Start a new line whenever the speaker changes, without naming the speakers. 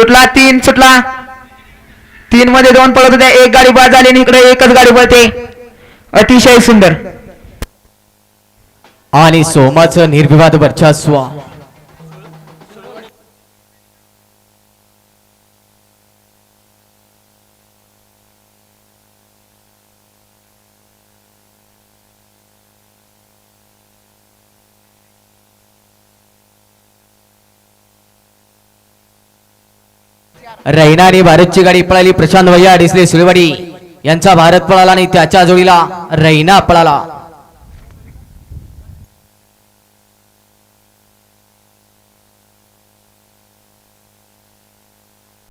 सुटला तीन सुटला. तीन मध्ये दोन पळत होत्या एक गाडी बाद झाली आणि इकडे एकच गाडी पळते. अतिशय सुंदर.
आणि सोमाचं निर्विवाद वर्चस्व. रैना आणि भारतची गाडी पळाली. प्रशांत भैया डिसले सुलवाडी. यांचा भारत पळाला आणि त्याच्या जोडीला रैना पळाला.